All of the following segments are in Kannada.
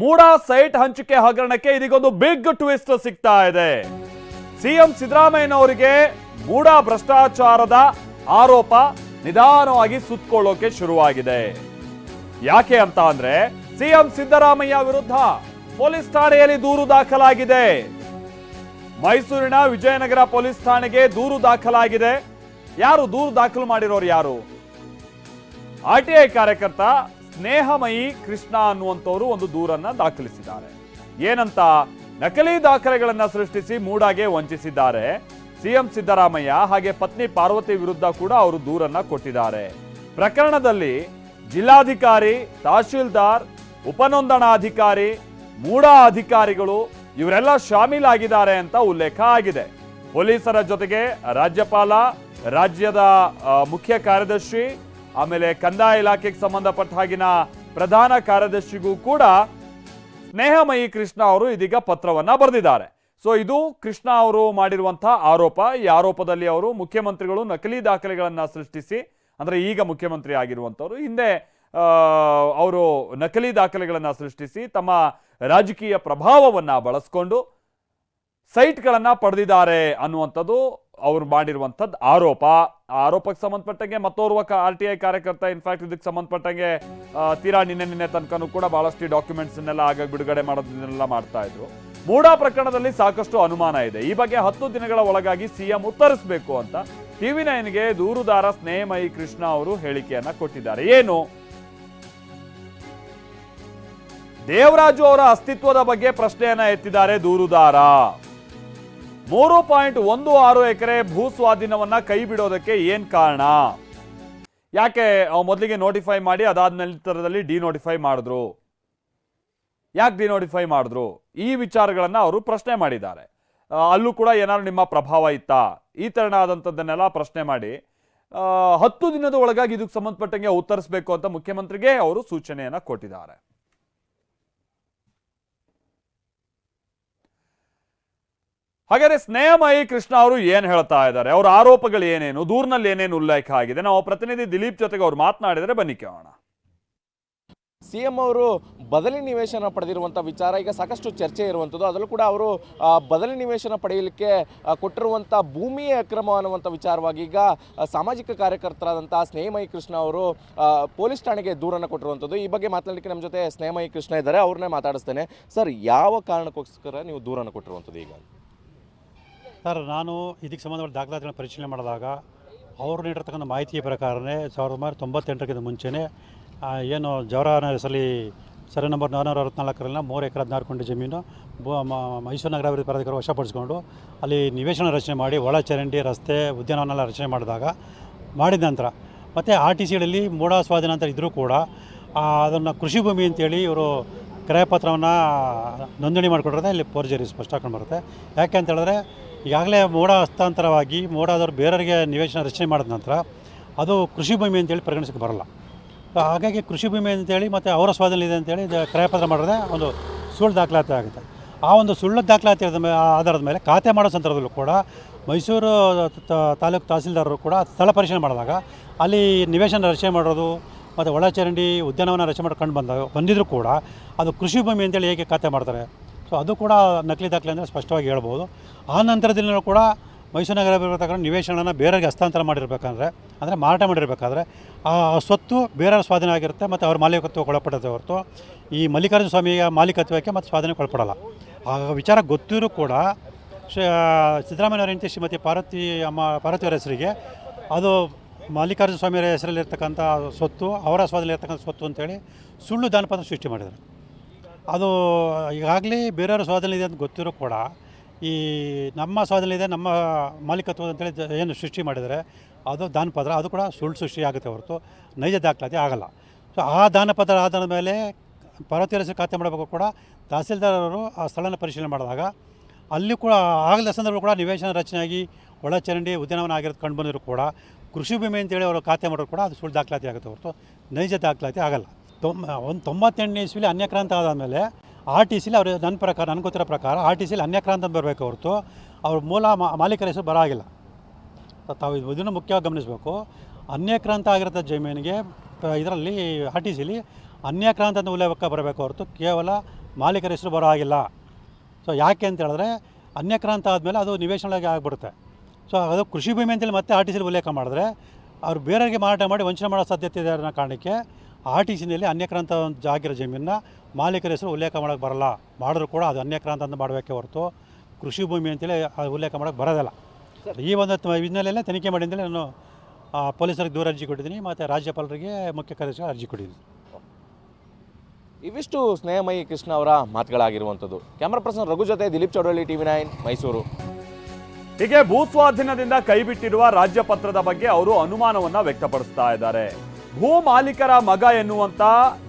ಮೂಡ ಸೈಟ್ ಹಂಚಿಕೆ ಹಗರಣಕ್ಕೆ ಇದೀಗೊಂದು ಬಿಗ್ ಟ್ವಿಸ್ಟ್ ಸಿಗ್ತಾ ಇದೆ. ಸಿಎಂ ಸಿದ್ದರಾಮಯ್ಯನವರಿಗೆ ಮೂಡಾ ಭ್ರಷ್ಟಾಚಾರದ ಆರೋಪ ನಿಧಾನವಾಗಿ ಸುತ್ತಕೊಳ್ಳೋಕೆ ಶುರುವಾಗಿದೆ. ಯಾಕೆ ಅಂತ ಅಂದ್ರೆ ಸಿಎಂ ಸಿದ್ದರಾಮಯ್ಯ ವಿರುದ್ಧ ಪೊಲೀಸ್ ಠಾಣೆಯಲ್ಲಿ ದೂರು ದಾಖಲಾಗಿದೆ. ಮೈಸೂರಿನ ವಿಜಯನಗರ ಪೊಲೀಸ್ ಠಾಣೆಗೆ ದೂರು ದಾಖಲಾಗಿದೆ. ಯಾರು ದೂರು ದಾಖಲು ಮಾಡಿರೋರು ಯಾರು? ಆರ್ಟಿಐ ಕಾರ್ಯಕರ್ತ ಸ್ನೇಹಮಯಿ ಕೃಷ್ಣ ಅನ್ನುವಂಥವರು ಒಂದು ದೂರನ್ನ ದಾಖಲಿಸಿದ್ದಾರೆ. ಏನಂತ? ನಕಲಿ ದಾಖಲೆಗಳನ್ನು ಸೃಷ್ಟಿಸಿ ಮೂಡಾಗೆ ವಂಚಿಸಿದ್ದಾರೆ. ಸಿಎಂ ಸಿದ್ದರಾಮಯ್ಯ ಹಾಗೆ ಪತ್ನಿ ಪಾರ್ವತಿ ವಿರುದ್ಧ ಕೂಡ ಅವರು ದೂರನ್ನ ಕೊಟ್ಟಿದ್ದಾರೆ. ಪ್ರಕರಣದಲ್ಲಿ ಜಿಲ್ಲಾಧಿಕಾರಿ, ತಹಶೀಲ್ದಾರ್, ಉಪನೋಂದಣಾಧಿಕಾರಿ, ಮೂಡಾ ಅಧಿಕಾರಿಗಳು ಇವರೆಲ್ಲ ಶಾಮೀಲಾಗಿದ್ದಾರೆ ಅಂತ ಉಲ್ಲೇಖ ಆಗಿದೆ. ಪೊಲೀಸರ ಜೊತೆಗೆ ರಾಜ್ಯಪಾಲ, ರಾಜ್ಯದ ಮುಖ್ಯ ಕಾರ್ಯದರ್ಶಿ ಆಮೇಲೆ ಕಂದಾಯ ಇಲಾಖೆಗೆ ಸಂಬಂಧಪಟ್ಟ ಹಾಗಿನ ಪ್ರಧಾನ ಕಾರ್ಯದರ್ಶಿಗೂ ಕೂಡ ಸ್ನೇಹಮಯಿ ಕೃಷ್ಣ ಅವರು ಇದೀಗ ಪತ್ರವನ್ನ ಬರೆದಿದ್ದಾರೆ. ಸೊ ಇದು ಕೃಷ್ಣ ಅವರು ಮಾಡಿರುವಂತಹ ಆರೋಪ. ಈ ಆರೋಪದಲ್ಲಿ ಅವರು ಮುಖ್ಯಮಂತ್ರಿಗಳು ನಕಲಿ ದಾಖಲೆಗಳನ್ನು ಸೃಷ್ಟಿಸಿ, ಅಂದ್ರೆ ಈಗ ಮುಖ್ಯಮಂತ್ರಿ ಆಗಿರುವಂತವರು ಹಿಂದೆ ಅವರು ನಕಲಿ ದಾಖಲೆಗಳನ್ನು ಸೃಷ್ಟಿಸಿ ತಮ್ಮ ರಾಜಕೀಯ ಪ್ರಭಾವವನ್ನ ಬಳಸ್ಕೊಂಡು ಸೈಟ್ಗಳನ್ನ ಪಡೆದಿದ್ದಾರೆ ಅನ್ನುವಂಥದ್ದು ಅವರು ಮಾಡಿರುವಂಥದ್ದು ಆರೋಪ. ಆರೋಪಕ್ಕೆ ಸಂಬಂಧಪಟ್ಟಂಗೆ ಮತ್ತೋರ್ವ ಆರ್ ಟಿ ಐ ಕಾರ್ಯಕರ್ತ ಇನ್ಫ್ಯಾಕ್ಟ್ ಇದಕ್ಕೆ ಸಂಬಂಧಪಟ್ಟಂಗೆ ತೀರಾ ನಿನ್ನೆ ನಿನ್ನೆ ತನಕನೂ ಕೂಡ ಬಹಳಷ್ಟು ಡಾಕ್ಯುಮೆಂಟ್ಸ್ ನೆಲ್ಲ ಆಗ ಬಿಡುಗಡೆ ಮಾಡೋದನ್ನೆಲ್ಲ ಮಾಡ್ತಾ ಇದ್ರು ಮೂಡಾ ಪ್ರಕರಣದಲ್ಲಿ ಸಾಕಷ್ಟು ಅನುಮಾನ ಇದೆ. ಈ ಬಗ್ಗೆ ಹತ್ತು ದಿನಗಳ ಒಳಗಾಗಿ ಸಿಎಂ ಉತ್ತರಿಸಬೇಕು ಅಂತ ಟಿವಿ ನೈನ್ಗೆ ದೂರುದಾರ ಸ್ನೇಹಮಯಿ ಕೃಷ್ಣ ಅವರು ಹೇಳಿಕೆಯನ್ನ ಕೊಟ್ಟಿದ್ದಾರೆ. ಏನು? ದೇವರಾಜು ಅವರ ಅಸ್ತಿತ್ವದ ಬಗ್ಗೆ ಪ್ರಶ್ನೆಯನ್ನ ಎತ್ತಿದ್ದಾರೆ ದೂರುದಾರ. ಮೂರು ಪಾಯಿಂಟ್ ಒಂದು ಆರು ಎಕರೆ ಭೂ ಸ್ವಾಧೀನವನ್ನ ಕೈ ಬಿಡೋದಕ್ಕೆ ಏನ್ ಕಾರಣ? ಯಾಕೆ ಮೊದಲಿಗೆ ನೋಟಿಫೈ ಮಾಡಿ, ಅದಾದ ನಂತರದಲ್ಲಿ ಡಿನೋಟಿಫೈ ಮಾಡಿದ್ರು? ಯಾಕೆ ಡಿನೋಟಿಫೈ ಮಾಡಿದ್ರು? ಈ ವಿಚಾರಗಳನ್ನ ಅವರು ಪ್ರಶ್ನೆ ಮಾಡಿದ್ದಾರೆ. ಅಲ್ಲೂ ಕೂಡ ಏನಾದ್ರು ನಿಮ್ಮ ಪ್ರಭಾವ ಇತ್ತಾ? ಈ ತರನಾದಂಥದ್ದನ್ನೆಲ್ಲ ಪ್ರಶ್ನೆ ಮಾಡಿ. ಹತ್ತು ದಿನದ ಒಳಗಾಗಿ ಇದಕ್ಕೆ ಸಂಬಂಧಪಟ್ಟಂಗೆ ಉತ್ತರಿಸಬೇಕು ಅಂತ ಮುಖ್ಯಮಂತ್ರಿಗೆ ಅವರು ಸೂಚನೆಯನ್ನು ಕೊಟ್ಟಿದ್ದಾರೆ. ಹಾಗಾದ್ರೆ ಸ್ನೇಹಮಯಿ ಕೃಷ್ಣ ಅವರು ಏನು ಹೇಳ್ತಾ ಇದ್ದಾರೆ? ಅವರ ಆರೋಪಗಳು ಏನೇನು? ದೂರಿನಲ್ಲಿ ಏನೇನು ಉಲ್ಲೇಖ ಆಗಿದೆ? ನಾವು ಪ್ರತಿನಿಧಿ ದಿಲೀಪ್ ಜೊತೆಗೆ ಅವ್ರು ಮಾತನಾಡಿದ್ರೆ ಬನ್ನಿ ಕೇಳೋಣ. ಸಿಎಂ ಅವರು ಬದಲಿ ನಿವೇಶನ ಪಡೆದಿರುವಂಥ ವಿಚಾರ, ಈಗ ಸಾಕಷ್ಟು ಚರ್ಚೆ ಇರುವಂಥದ್ದು ಅದರಲ್ಲೂ ಕೂಡ ಅವರು ಬದಲಿ ನಿವೇಶನ ಪಡೆಯಲಿಕ್ಕೆ ಕೊಟ್ಟಿರುವಂಥ ಭೂಮಿಯ ಅಕ್ರಮ ಅನ್ನುವಂಥ ವಿಚಾರವಾಗಿ ಈಗ ಸಾಮಾಜಿಕ ಕಾರ್ಯಕರ್ತರಾದಂಥ ಸ್ನೇಹಮಯಿ ಕೃಷ್ಣ ಅವರು ಪೊಲೀಸ್ ಠಾಣೆಗೆ ದೂರನ್ನು ಕೊಟ್ಟಿರುವಂಥದ್ದು ಈ ಬಗ್ಗೆ ಮಾತನಾಡಲಿಕ್ಕೆ ನಮ್ಮ ಜೊತೆ ಸ್ನೇಹಮಯಿ ಕೃಷ್ಣ ಇದ್ದಾರೆ. ಅವ್ರನ್ನೇ ಮಾತಾಡಿಸ್ತೇನೆ. ಸರ್, ಯಾವ ಕಾರಣಕ್ಕೋಸ್ಕರ ನೀವು ದೂರನ್ನು ಕೊಟ್ಟಿರುವಂಥದ್ದು ಈಗ? ಸರ್, ನಾನು ಇದಕ್ಕೆ ಸಂಬಂಧಪಟ್ಟ ದಾಖಲಾತಿಗಳನ್ನ ಪರಿಶೀಲನೆ ಮಾಡಿದಾಗ ಅವರು ನೀಡಿರ್ತಕ್ಕಂಥ ಮಾಹಿತಿಯ ಪ್ರಕಾರನೇ ಸಾವಿರದ ಒಂಬೈನೂರ ತೊಂಬತ್ತೆಂಟಕ್ಕಿಂತ ಮುಂಚೆನೇ ಏನು ಜವರಾನ ಹೆಸರಲ್ಲಿ ಸರಿ ನಂಬರ್ ನಾನ್ನೂರ ಅರವತ್ತ್ನಾಲ್ಕರಲ್ಲಿನ ಮೂರು ಎಕರೆ ಹದಿನಾರು ಕೊಂಡಿ ಜಮೀನು ಮೈಸೂರು ನಗರಾಭಿವೃದ್ಧಿ ಪ್ರಾಧಿಕಾರ ವಶಪಡಿಸ್ಕೊಂಡು ಅಲ್ಲಿ ನಿವೇಶನ ರಚನೆ ಮಾಡಿ ಒಳ ಚರಂಡಿ ರಸ್ತೆ ಉದ್ಯಾನವನೆಲ್ಲ ರಚನೆ ಮಾಡಿದಾಗ, ಮಾಡಿದ ನಂತರ, ಮತ್ತು ಆರ್ ಟಿ ಸಿಗಳಲ್ಲಿ ಮೂಢ ಸ್ವಾಧೀನ ಅಂತ ಇದ್ದರೂ ಕೂಡ ಅದನ್ನು ಕೃಷಿ ಭೂಮಿ ಅಂತೇಳಿ ಇವರು ಕ್ರಯಪತ್ರವನ್ನು ನೋಂದಣಿ ಮಾಡಿಕೊಟ್ರೆ ಇಲ್ಲಿ ಪೋರ್ಜರಿ ಸ್ಪಷ್ಟ ಕಂಡು ಬರುತ್ತೆ. ಯಾಕೆ ಅಂತ ಹೇಳಿದ್ರೆ ಈಗಾಗಲೇ ಮೋಡ ಹಸ್ತಾಂತರವಾಗಿ ಮೋಡಾದವ್ರು ಬೇರೆಯವರಿಗೆ ನಿವೇಶನ ರಚನೆ ಮಾಡಿದ ನಂತರ ಅದು ಕೃಷಿ ಭೂಮಿ ಅಂತೇಳಿ ಪರಿಗಣಿಸಕ್ಕೆ ಬರಲ್ಲ. ಹಾಗಾಗಿ ಕೃಷಿ ಭೂಮಿ ಅಂತೇಳಿ ಮತ್ತು ಅವರ ಸ್ವಾಧೀನ ಇದೆ ಅಂತೇಳಿ ಕ್ರಯಪತ್ರ ಮಾಡಿದ್ರೆ ಒಂದು ಸುಳ್ಳು ದಾಖಲಾತಿ ಆಗುತ್ತೆ. ಆ ಒಂದು ಸುಳ್ಳು ದಾಖಲಾತಿ ಆಧಾರದ ಮೇಲೆ ಖಾತೆ ಮಾಡೋ ಸಂದರ್ಭದಲ್ಲೂ ಕೂಡ ಮೈಸೂರು ತಾಲೂಕು ತಹಸೀಲ್ದಾರರು ಕೂಡ ಸ್ಥಳ ಪರಿಶೀಲನೆ ಮಾಡಿದಾಗ ಅಲ್ಲಿ ನಿವೇಶನ ರಚನೆ ಮಾಡೋದು ಮತ್ತು ಒಳಚರಂಡಿ ಉದ್ಯಾನವನ ರಚನೆ ಮಾಡಿ ಬಂದಾಗ ಬಂದಿದ್ದರೂ ಕೂಡ ಅದು ಕೃಷಿ ಭೂಮಿ ಅಂತೇಳಿ ಹೇಗೆ ಖಾತೆ ಮಾಡ್ತಾರೆ? ಸೊ ಅದು ಕೂಡ ನಕಲಿ ದಾಖಲೆ ಅಂದರೆ ಸ್ಪಷ್ಟವಾಗಿ ಹೇಳ್ಬೋದು. ಆ ನಂತರದಲ್ಲಿನೂ ಕೂಡ ಮೈಸೂರು ನಗರ ಬರತಕ್ಕಂಥ ನಿವೇಶನನ ಬೇರೆಯವ್ರಿಗೆ ಹಸ್ತಾಂತರ ಮಾಡಿರಬೇಕಂದ್ರೆ, ಅಂದರೆ ಮಾರಾಟ ಮಾಡಿರ್ಬೇಕಾದ್ರೆ, ಆ ಸ್ವತ್ತು ಬೇರೆಯವ್ರ ಸ್ವಾಧೀನ ಆಗಿರುತ್ತೆ ಮತ್ತು ಅವ್ರ ಮಾಲೀಕತ್ವಕ್ಕೆ ಒಳಪಡುತ್ತೆ ಹೊರತು ಈ ಮಲ್ಲಿಕಾರ್ಜುನ ಸ್ವಾಮಿಯ ಮಾಲೀಕತ್ವಕ್ಕೆ ಮತ್ತು ಸ್ವಾಧೀನಕ್ಕೆ ಒಳಪಡಲ್ಲ. ಆ ವಿಚಾರ ಗೊತ್ತಿರೂ ಕೂಡ ಶ್ರೀ ಹೆಂಡತಿ ಶ್ರೀಮತಿ ಪಾರ್ವತಿ ಅಮ್ಮ, ಪಾರ್ವತಿಯವರ ಹೆಸರಿಗೆ ಅದು ಮಲ್ಲಿಕಾರ್ಜುನ ಸ್ವಾಮಿಯವರ ಹೆಸರಲ್ಲಿರ್ತಕ್ಕಂಥ ಸ್ವತ್ತು, ಅವರ ಸ್ವಾಧೀನ ಇರ್ತಕ್ಕಂಥ ಸ್ವತ್ತು ಅಂತೇಳಿ ಸುಳ್ಳು ದಾನಪತ್ರ ಸೃಷ್ಟಿ ಮಾಡಿದ್ದಾರೆ ಅದು ಈಗಾಗಲೇ ಬೇರೆಯವ್ರ ಸ್ವಾಧೀನ ಇದೆ ಅಂತ ಗೊತ್ತಿರೋ ಕೂಡ, ಈ ನಮ್ಮ ಸ್ವಾಧೀನ ಇದೆ, ನಮ್ಮ ಮಾಲೀಕತ್ವ ಅಂತೇಳಿ ಏನು ಸೃಷ್ಟಿ ಮಾಡಿದರೆ ಅದು ದಾನಪತ್ರ ಅದು ಕೂಡ ಸುಳ್ಳು ಸೃಷ್ಟಿ ಆಗುತ್ತೆ ಹೊರತು ನೈಜ ದಾಖಲಾತಿ ಆಗಲ್ಲ. ಸೊ ಆ ದಾನಪತ್ರ ಆಧಾರದ ಮೇಲೆ ಪಾರ್ವತಿ ಹೆಸರು ಖಾತೆ ಮಾಡಬೇಕು ಕೂಡ ತಹಸೀಲ್ದಾರರು ಆ ಸ್ಥಳನ ಪರಿಶೀಲನೆ ಮಾಡಿದಾಗ ಅಲ್ಲಿ ಕೂಡ ಆಗದ ಸಂದರ್ಭ ಕೂಡ ನಿವೇಶನ ರಚನೆಯಾಗಿ ಒಳಚರಂಡಿ ಉದ್ಯಾನವನ ಆಗಿರೋದು ಕಂಡು ಬಂದರೂ ಕೂಡ, ಕೃಷಿ ಭೂಮಿ ಅಂತೇಳಿ ಅವರು ಖಾತೆ ಮಾಡೋರು ಕೂಡ ಅದು ಸುಳ್ಳು ದಾಖಲಾತಿ ಆಗುತ್ತೆ ಹೊರತು ನೈಜ ದಾಖಲಾತಿ ಆಗಲ್ಲ. ತೊಂಬ ಒಂದು ತೊಂಬತ್ತೆಂಟನೇ ಇಸ್ವಿಲಿ ಅನ್ಯಕ್ರಾಂತ ಆದಮೇಲೆ ಆರ್ ಟಿ ಸಿಲಿ ಅವರು ನನ್ನ ಪ್ರಕಾರ ನನಗೆ ಗೊತ್ತಿರೋ ಪ್ರಕಾರ ಆರ್ ಟಿ ಸಿಲಿ ಅನ್ಯಕ್ರಾಂತ ಅಂತ ಬರಬೇಕು ಹೊರತು ಅವ್ರ ಮೂಲ ಮಾಲೀಕರ ಹೆಸರು ಬರಾಗಿಲ್ಲ. ತಾವು ಇದು- ಇದನ್ನು ಮುಖ್ಯವಾಗಿ ಗಮನಿಸಬೇಕು. ಅನ್ಯಕ್ರಾಂತ ಆಗಿರೋ ಜಮೀನಿಗೆ ಇದರಲ್ಲಿ ಆರ್ ಟಿ ಸಿಲಿ ಅನ್ಯಕ್ರಾಂತ ಅಂತ ಉಲ್ಲೇಖ ಬರಬೇಕು ಹೊರತು ಕೇವಲ ಮಾಲೀಕರ ಹೆಸರು ಬರೋ ಹಾಗಿಲ್ಲ ಸೊ, ಯಾಕೆ ಅಂತ ಹೇಳಿದ್ರೆ ಅನ್ಯಕ್ರಾಂತ ಆದಮೇಲೆ ಅದು ನಿವೇಶನವಾಗಿ ಆಗಿಬಿಡುತ್ತೆ. ಸೊ, ಅದು ಕೃಷಿ ಭೂಮಿ ಅಂತೇಳಿ ಮತ್ತೆ ಆರ್ ಟಿ ಸಿಲಿ ಉಲ್ಲೇಖ ಮಾಡಿದ್ರೆ ಅವ್ರು ಬೇರೆಯವರಿಗೆ ಮಾರಾಟ ಮಾಡಿ ವಂಚನೆ ಮಾಡೋ ಸಾಧ್ಯತೆ ಇದೆ ಅನ್ನೋ ಕಾರಣಕ್ಕೆ ಆರ್ ಟಿ ಸಿನಲ್ಲಿ ಅನ್ಯಕ್ರಾಂತ ಜಾಗಿರೋ ಆಗಿರೋ ಜಮೀನನ್ನ ಮಾಲೀಕರ ಹೆಸರು ಉಲ್ಲೇಖ ಮಾಡೋಕ್ಕೆ ಬರಲ್ಲ. ಮಾಡಿದ್ರು ಕೂಡ ಅದು ಅನ್ಯಕ್ರಾಂತ ಅಂತ ಮಾಡಬೇಕೆ ಹೊರತು ಕೃಷಿ ಭೂಮಿ ಅಂತೇಳಿ ಅದು ಉಲ್ಲೇಖ ಮಾಡೋಕ್ಕೆ ಬರೋದಿಲ್ಲ. ಈ ಒಂದು ಹಿನ್ನೆಲೆಯಲ್ಲೇ ತನಿಖೆ ಮಾಡಿ ಅಂತೇಳಿ ನಾನು ಆ, ಪೊಲೀಸರಿಗೆ ದೂರ ಅರ್ಜಿ ಕೊಟ್ಟಿದ್ದೀನಿ ಮತ್ತು ರಾಜ್ಯಪಾಲರಿಗೆ ಮುಖ್ಯ ಕಾರ್ಯದರ್ಶಿಗೆ ಅರ್ಜಿ ಕೊಟ್ಟಿದ್ದೀನಿ. ಇವಿಷ್ಟು ಸ್ನೇಹಮಯಿ ಕೃಷ್ಣ ಅವರ ಮಾತುಗಳಾಗಿರುವಂಥದ್ದು. ಕ್ಯಾಮ್ರಾ ಪರ್ಸನ್ ರಘು ಜೊತೆ ದಿಲೀಪ್ ಚೌಡಳ್ಳಿ ಟಿವಿ ನೈನ್ ಮೈಸೂರು. ಹೀಗೆ ಭೂಸ್ವಾಧೀನದಿಂದ ಕೈಬಿಟ್ಟಿರುವ ರಾಜ್ಯ ಪತ್ರದ ಬಗ್ಗೆ ಅವರು ಅನುಮಾನವನ್ನು ವ್ಯಕ್ತಪಡಿಸ್ತಾ ಇದ್ದಾರೆ. ಭೂ ಮಾಲೀಕರ ಮಗ ಎನ್ನುವಂತ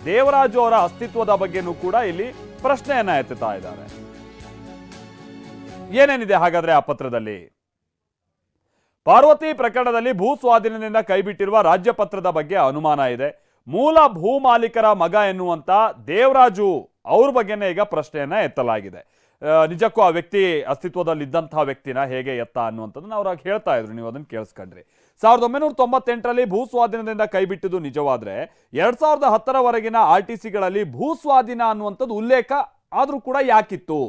ದೇವರಾಜು ಅವರ ಅಸ್ತಿತ್ವದ ಬಗ್ಗೆನೂ ಕೂಡ ಇಲ್ಲಿ ಪ್ರಶ್ನೆಯನ್ನ ಎತ್ತುತ್ತಾ ಇದ್ದಾರೆ. ಏನೇನಿದೆ ಹಾಗಾದ್ರೆ ಆ ಪತ್ರದಲ್ಲಿ? ಪಾರ್ವತಿ ಪ್ರಕರಣದಲ್ಲಿ ಭೂ ಸ್ವಾಧೀನದಿಂದ ಕೈಬಿಟ್ಟಿರುವ ರಾಜ್ಯ ಪತ್ರದ ಬಗ್ಗೆ ಅನುಮಾನ ಇದೆ. ಮೂಲ ಭೂ ಮಾಲೀಕರ ಮಗ ಎನ್ನುವಂತ ದೇವರಾಜು ಅವ್ರ ಬಗ್ಗೆನೇ ಈಗ ಪ್ರಶ್ನೆಯನ್ನ ಎತ್ತಲಾಗಿದೆ. ನಿಜಕ್ಕೂ ಆ ವ್ಯಕ್ತಿ ಅಸ್ತಿತ್ವದಲ್ಲಿದ್ದಂತಹ ವ್ಯಕ್ತಿನ ಹೇಗೆ ಎತ್ತ ಅನ್ನುವಂಥದ್ದನ್ನು ಅವ್ರಾಗ ಹೇಳ್ತಾ ಇದ್ರು, ನೀವು ಅದನ್ನು ಕೇಳಿಸ್ಕೊಂಡ್ರಿ. ಸಾವಿರದ ಒಂಬೈನೂರ ತೊಂಬತ್ತೆಂಟರಲ್ಲಿ ಭೂ ಸ್ವಾಧೀನದಿಂದ ಕೈಬಿಟ್ಟಿದ್ದು ನಿಜವಾದ್ರೆ, ಎರಡ್ ಸಾವಿರದ ಹತ್ತರವರೆಗಿನ ಆರ್ ಟಿ ಸಿಗಳಲ್ಲಿ ಭೂ ಸ್ವಾಧೀನ ಅನ್ನುವಂಥದ್ದು ಉಲ್ಲೇಖ ಆದರೂ ಕೂಡ ಯಾಕಿತ್ತು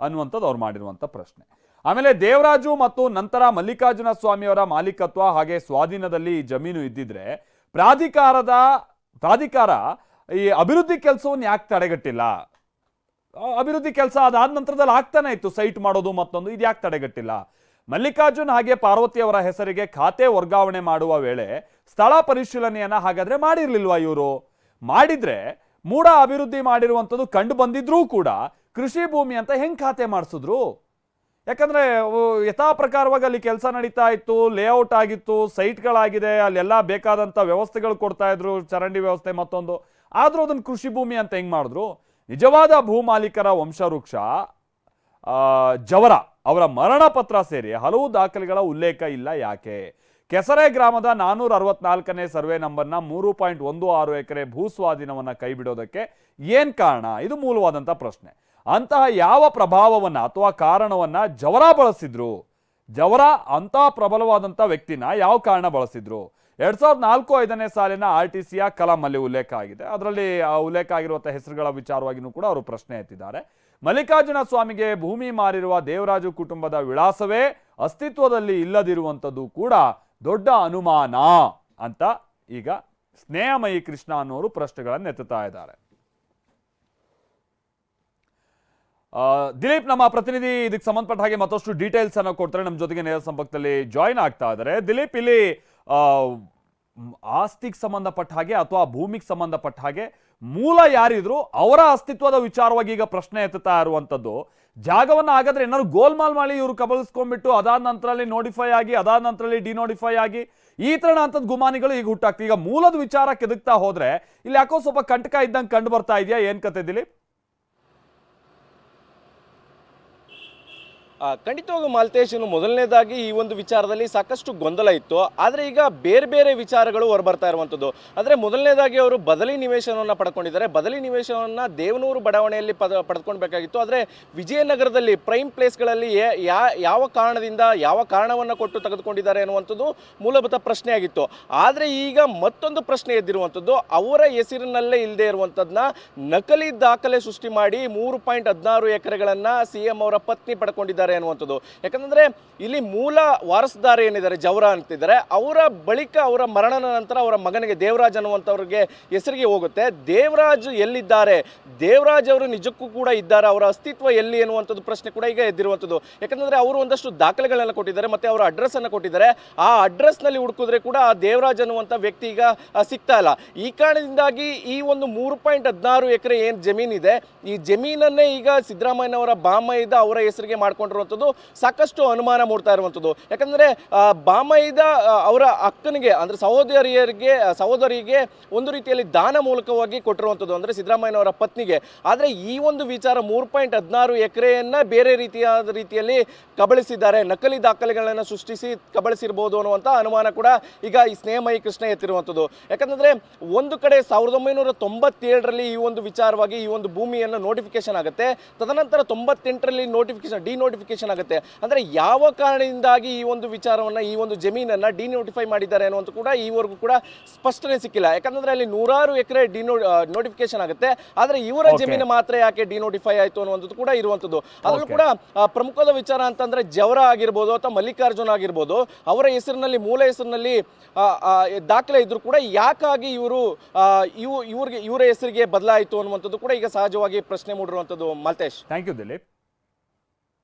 ಅನ್ನುವಂಥದ್ದು ಅವ್ರು ಮಾಡಿರುವಂಥ ಪ್ರಶ್ನೆ. ಆಮೇಲೆ ದೇವರಾಜು ಮತ್ತು ನಂತರ ಮಲ್ಲಿಕಾರ್ಜುನ ಸ್ವಾಮಿಯವರ ಮಾಲೀಕತ್ವ ಹಾಗೆ ಸ್ವಾಧೀನದಲ್ಲಿ ಈ ಜಮೀನು ಇದ್ದಿದ್ರೆ ಪ್ರಾಧಿಕಾರದ, ಪ್ರಾಧಿಕಾರ ಈ ಅಭಿವೃದ್ಧಿ ಕೆಲಸವನ್ನು ಯಾಕೆ ತಡೆಗಟ್ಟಿಲ್ಲ? ಅಭಿವೃದ್ಧಿ ಕೆಲಸ ಅದಾದ ನಂತರದಲ್ಲಿ ಆಗ್ತಾನೆ ಇತ್ತು. ಸೈಟ್ ಮಾಡೋದು ಮತ್ತೊಂದು, ಇದು ಯಾಕೆ ತಡೆಗಟ್ಟಿಲ್ಲ? ಮಲ್ಲಿಕಾರ್ಜುನ್ ಹಾಗೆ ಪಾರ್ವತಿ ಅವರ ಹೆಸರಿಗೆ ಖಾತೆ ವರ್ಗಾವಣೆ ಮಾಡುವ ವೇಳೆ ಸ್ಥಳ ಪರಿಶೀಲನೆಯನ್ನ ಹಾಗಾದ್ರೆ ಮಾಡಿರ್ಲಿಲ್ವಾ ಇವರು? ಮಾಡಿದ್ರೆ ಮೂಡ ಅಭಿವೃದ್ಧಿ ಮಾಡಿರುವಂಥದ್ದು ಕಂಡು ಬಂದಿದ್ರೂ ಕೂಡ ಕೃಷಿ ಭೂಮಿ ಅಂತ ಹೆಂಗ್ ಖಾತೆ ಮಾಡಿಸಿದ್ರು? ಯಾಕಂದ್ರೆ ಯಥಾ ಪ್ರಕಾರವಾಗಿ ಅಲ್ಲಿ ಕೆಲಸ ನಡೀತಾ ಇತ್ತು ಲೇಔಟ್ ಆಗಿತ್ತು, ಸೈಟ್ಗಳಾಗಿದೆ, ಅಲ್ಲೆಲ್ಲ ಬೇಕಾದಂಥ ವ್ಯವಸ್ಥೆಗಳು ಕೊಡ್ತಾ ಇದ್ರು, ಚರಂಡಿ ವ್ಯವಸ್ಥೆ ಮತ್ತೊಂದು. ಆದ್ರೂ ಅದನ್ನ ಕೃಷಿ ಭೂಮಿ ಅಂತ ಹೆಂಗ್ ಮಾಡಿದ್ರು? ನಿಜವಾದ ಭೂಮಾಲೀಕರ ವಂಶವೃಕ್ಷ ಜವರ ಅವರ ಮರಣ ಪತ್ರ ಸೇರಿ ಹಲವು ದಾಖಲೆಗಳ ಉಲ್ಲೇಖ ಇಲ್ಲ ಯಾಕೆ? ಕೆಸರೆ ಗ್ರಾಮದ ನಾನೂರ ಅರವತ್ನಾಲ್ಕನೇ ಸರ್ವೆ ನಂಬರ್ನ ಮೂರು ಪಾಯಿಂಟ್ ಒಂದು ಆರು ಎಕರೆ ಭೂ ಸ್ವಾಧೀನವನ್ನ ಕೈಬಿಡೋದಕ್ಕೆ ಏನ್ ಕಾರಣ? ಇದು ಮೂಲವಾದಂಥ ಪ್ರಶ್ನೆ. ಅಂತಹ ಯಾವ ಪ್ರಭಾವವನ್ನ ಅಥವಾ ಕಾರಣವನ್ನ ಜವರ ಬಳಸಿದ್ರು? ಜವರ ಅಂತಹ ಪ್ರಬಲವಾದಂಥ ವ್ಯಕ್ತಿನ ಯಾವ ಕಾರಣ ಬಳಸಿದ್ರು? ಎರಡ್ ಸಾವಿರದ ನಾಲ್ಕು ಐದನೇ ಸಾಲಿನ ಆರ್ ಟಿ ಸಿಯ ಕಲಾಂ ಅಲ್ಲಿ ಉಲ್ಲೇಖ ಆಗಿದೆ. ಅದರಲ್ಲಿ ಆ ಉಲ್ಲೇಖ ಆಗಿರುವಂತಹ ಹೆಸರುಗಳ ವಿಚಾರವಾಗಿಯೂ ಕೂಡ ಅವರು ಪ್ರಶ್ನೆ ಎತ್ತಿದ್ದಾರೆ. ಮಲ್ಲಿಕಾರ್ಜುನ ಸ್ವಾಮಿಗೆ ಭೂಮಿ ಮಾರಿರುವ ದೇವರಾಜು ಕುಟುಂಬದ ವಿಳಾಸವೇ ಅಸ್ತಿತ್ವದಲ್ಲಿ ಇಲ್ಲದಿರುವಂಥದ್ದು ಕೂಡ ದೊಡ್ಡ ಅನುಮಾನ ಅಂತ ಈಗ ಸ್ನೇಹಮಯಿ ಕೃಷ್ಣ ಅನ್ನೋರು ಪ್ರಶ್ನೆಗಳನ್ನು ಎತ್ತುತ್ತಾ ಇದ್ದಾರೆ. ದಿಲೀಪ್, ನಮ್ಮ ಪ್ರತಿನಿಧಿ ಇದಕ್ಕೆ ಸಂಬಂಧಪಟ್ಟ ಹಾಗೆ ಮತ್ತಷ್ಟು ಡೀಟೇಲ್ಸ್ ಅನ್ನು ಕೊಡ್ತಾರೆ. ನಮ್ಮ ಜೊತೆಗೆ ನೇರ ಸಂಪರ್ಕದಲ್ಲಿ ಜಾಯಿನ್ ಆಗ್ತಾ ಇದ್ದಾರೆ. ದಿಲೀಪ್, ಇಲ್ಲಿ ಆಸ್ತಿಗೆ ಸಂಬಂಧಪಟ್ಟ ಹಾಗೆ ಅಥವಾ ಭೂಮಿಗೆ ಸಂಬಂಧಪಟ್ಟ ಹಾಗೆ ಮೂಲ ಯಾರಿದ್ರು ಅವರ ಅಸ್ತಿತ್ವದ ವಿಚಾರವಾಗಿ ಈಗ ಪ್ರಶ್ನೆ ಎತ್ತುತ್ತಾ ಇರುವಂತದ್ದು ಜಾಗವನ್ನ ಹಾಗಾದ್ರೆ ಏನಾದ್ರು ಗೋಲ್ಮಾಲ್ ಮಾಡಿ ಇವರು ಕಬಳಿಸ್ಕೊಂಡ್ಬಿಟ್ಟು ಅದಾದ ನಂತರದಲ್ಲಿ ನೋಟಿಫೈ ಆಗಿ, ಅದಾದ ನಂತರದಲ್ಲಿ ಡಿನೋಟಿಫೈ ಆಗಿ ಈ ಥರ ಅಂತದ್ ಗುಮಾನಿಗಳು ಈಗ ಹುಟ್ಟಾಗ್ತದೆ ಈಗ ಮೂಲದ ವಿಚಾರ ಕೆದಕ್ತಾ ಹೋದ್ರೆ ಇಲ್ಲಿ ಯಾಕೋ ಸ್ವಲ್ಪ ಕಂಟಕ ಇದ್ದಂಗೆ ಕಂಡು ಬರ್ತಾ ಇದೆಯಾ? ಏನ್ ಕತೆ ದಿಲೀಪ್ ಆ, ಖಂಡಿತವಾಗೂ ಇನ್ನು ಮೊದಲನೇದಾಗಿ ಈ ಒಂದು ವಿಚಾರದಲ್ಲಿ ಸಾಕಷ್ಟು ಗೊಂದಲ ಇತ್ತು. ಆದರೆ ಈಗ ಬೇರೆ ಬೇರೆ ವಿಚಾರಗಳು ಹೊರಬರ್ತಾ ಇರುವಂಥದ್ದು ಅಂದರೆ ಮೊದಲನೇದಾಗಿ ಅವರು ಬದಲಿ ನಿವೇಶನವನ್ನು ಪಡ್ಕೊಂಡಿದ್ದಾರೆ. ಬದಲಿ ನಿವೇಶನವನ್ನು ದೇವನೂರು ಬಡಾವಣೆಯಲ್ಲಿ ಪದ ಪಡ್ಕೊಳ್ಬೇಕಾಗಿತ್ತು ಆದರೆ ವಿಜಯನಗರದಲ್ಲಿ ಪ್ರೈಮ್ ಪ್ಲೇಸ್ಗಳಲ್ಲಿ ಯಾವ ಕಾರಣದಿಂದ ಯಾವ ಕಾರಣವನ್ನು ಕೊಟ್ಟು ತೆಗೆದುಕೊಂಡಿದ್ದಾರೆ ಅನ್ನುವಂಥದ್ದು ಮೂಲಭೂತ ಪ್ರಶ್ನೆಯಾಗಿತ್ತು. ಆದರೆ ಈಗ ಮತ್ತೊಂದು ಪ್ರಶ್ನೆ ಎದ್ದಿರುವಂಥದ್ದು ಅವರ ಹೆಸರಿನಲ್ಲೇ ಇಲ್ಲದೆ ಇರುವಂಥದ್ದನ್ನ ನಕಲಿ ದಾಖಲೆ ಸೃಷ್ಟಿ ಮಾಡಿ ಮೂರು ಪಾಯಿಂಟ್ ಹದಿನಾರು ಎಕರೆಗಳನ್ನು ಸಿ ಎಂ ಅವರ ಪತ್ನಿ ಪಡ್ಕೊಂಡಿದ್ದಾರೆ. ಅನ್ನುವಂಥದ್ದು. ಯಾಕಂದ್ರೆ ಇಲ್ಲಿ ಮೂಲ ವಾರಸುದಾರ ಏನಿದ್ದಾರೆ, ಜವರ ಅಂತಿದ್ದಾರೆ. ಅವರ ಬಳಿಕ ಅವರ ಮರಣದ ನಂತರ ಅವರ ಮಗನಿಗೆ ದೇವರಾಜ್ ಅನ್ನುವಂಥವ್ರಿಗೆ ಹೆಸರಿಗೆ ಹೋಗುತ್ತೆ. ದೇವರಾಜ್ ಎಲ್ಲಿದ್ದಾರೆ? ದೇವರಾಜ್ ಅವರು ನಿಜಕ್ಕೂ ಕೂಡ ಇದ್ದಾರೆ. ಅವರ ಅಸ್ತಿತ್ವ ಎಲ್ಲಿ ಎನ್ನುವಂಥದ್ದು ಪ್ರಶ್ನೆ ಕೂಡ ಈಗ ಎದ್ದಿರುವಂಥದ್ದು. ಯಾಕಂದ್ರೆ ಅವರು ಒಂದಷ್ಟು ದಾಖಲೆಗಳನ್ನ ಕೊಟ್ಟಿದ್ದಾರೆ, ಮತ್ತೆ ಅವರ ಅಡ್ರೆಸ್ ಅನ್ನು ಕೊಟ್ಟಿದ್ದಾರೆ. ಆ ಅಡ್ರೆಸ್ನಲ್ಲಿ ಹುಡುಕಿದ್ರೆ ಕೂಡ ಆ ದೇವರಾಜ್ ಅನ್ನುವಂಥ ವ್ಯಕ್ತಿ ಈಗ ಸಿಗ್ತಾ ಇಲ್ಲ. ಈ ಕಾರಣದಿಂದಾಗಿ ಈ ಒಂದು ಮೂರು ಪಾಯಿಂಟ್ ಹದಿನಾರು ಎಕರೆ ಏನು ಜಮೀನಿದೆ, ಈ ಜಮೀನನ್ನೇ ಈಗ ಸಿದ್ದರಾಮಯ್ಯನವರ ಬಾಮೈದ ಅವರ ಹೆಸರಿಗೆ ಮಾಡ್ಕೊಂಡಿರುವಂಥದ್ದು ಸಾಕಷ್ಟು ಅನುಮಾನ ಮೂಡ್ತಾ ಇರುವಂಥದ್ದು. ಯಾಕಂದರೆ ಬಾಮೈದ ಅವರ ಅಕ್ಕನಿಗೆ, ಅಂದರೆ ಸಹೋದರಿಯರಿಗೆ ಸಹೋದರಿಗೆ ಒಂದು ರೀತಿಯಲ್ಲಿ ದಾನ ಮೂಲಕವಾಗಿ ಕೊಟ್ಟಿರುವಂಥದ್ದು, ಅಂದರೆ ಸಿದ್ದರಾಮಯ್ಯನವರ ಪತ್ನಿಗೆ. ಆದರೆ ಈ ಒಂದು ವಿಚಾರ ಮೂರು ಪಾಯಿಂಟ್ ಹದಿನಾರು ಎಕರೆಯನ್ನು ಬೇರೆ ರೀತಿಯಾದ ರೀತಿಯಲ್ಲಿ ಕಬಳಿಸಿದ್ದಾರೆ. ನಕಲಿ ದಾಖಲೆಗಳನ್ನು ಸೃಷ್ಟಿಸಿ ಕಬಳಿಸಿರ್ಬೋದು ಅನ್ನುವಂಥ ಅನುಮಾನ ಕೂಡ ಈಗ ಈ ಸ್ನೇಹಮಯಿ ಕೃಷ್ಣ ಎತ್ತಿರುವಂಥದ್ದು. ಯಾಕಂದರೆ, ಒಂದು ಕಡೆ ಸಾವಿರದ ಒಂಬೈನೂರ ತೊಂಬತ್ತೇಳರಲ್ಲಿ ಈ ಒಂದು ವಿಚಾರವಾಗಿ ಈ ಒಂದು ಭೂಮಿಯನ್ನು ನೋಟಿಫಿಕೇಶನ್ ಆಗುತ್ತೆ. ತದನಂತರ ತೊಂಬತ್ತೆಂಟರಲ್ಲಿ ನೋಟಿಫಿಕೇಶನ್ ಡಿ ಡಿನೋಟಿಫಿಕೇಶನ್ ಆಗುತ್ತೆ. ಅಂದ್ರೆ ಯಾವ ಕಾರಣದಿಂದಾಗಿ ಈ ಒಂದು ವಿಚಾರವನ್ನ ಈ ಒಂದು ಜಮೀನನ್ನ ಡಿನೋಟಿಫೈ ಮಾಡಿದ್ದಾರೆ ಅನ್ನುವಂತ ಕೂಡ ಈವರೆಗೂ ಕೂಡ ಸ್ಪಷ್ಟನೆ ಸಿಕ್ಕಿಲ್ಲ. ಯಾಕಂದ್ರೆ ಅಲ್ಲಿ ನೂರಾರು ಎಕರೆ ಡಿನೋ ನೋಟಿಫಿಕೇಶನ್ ಆಗುತ್ತೆ. ಆದರೆ ಇವರ. ಜಮೀನು ಮಾತ್ರ ಯಾಕೆ ಡಿನೋಟಿಫೈ ಆಯ್ತು ಅನ್ನುವಂಥದ್ದು ಕೂಡ ಇರುವಂತದ್ದು ಅದರಲ್ಲೂ ಕೂಡ ಪ್ರಮುಖವಾದ ವಿಚಾರ ಅಂತಂದ್ರೆ ಜವರ ಆಗಿರ್ಬೋದು ಅಥವಾ ಮಲ್ಲಿಕಾರ್ಜುನ್ ಆಗಿರ್ಬೋದು ಅವರ ಹೆಸರಿನಲ್ಲಿ ಮೂಲ ಹೆಸರಿನಲ್ಲಿ ದಾಖಲೆ ಇದ್ರು ಕೂಡ ಯಾಕಾಗಿ ಇವರು ಇವು ಇವ್ರಿಗೆ ಇವರ ಹೆಸರಿಗೆ ಬದಲಾಯಿತು ಅನ್ನುವಂಥದ್ದು ಕೂಡ ಈಗ ಸಹಜವಾಗಿ ಪ್ರಶ್ನೆ ಮೂಡಿರುವಂಥದ್ದು ಮಲ್ತೇಶ್. Thank you Dilip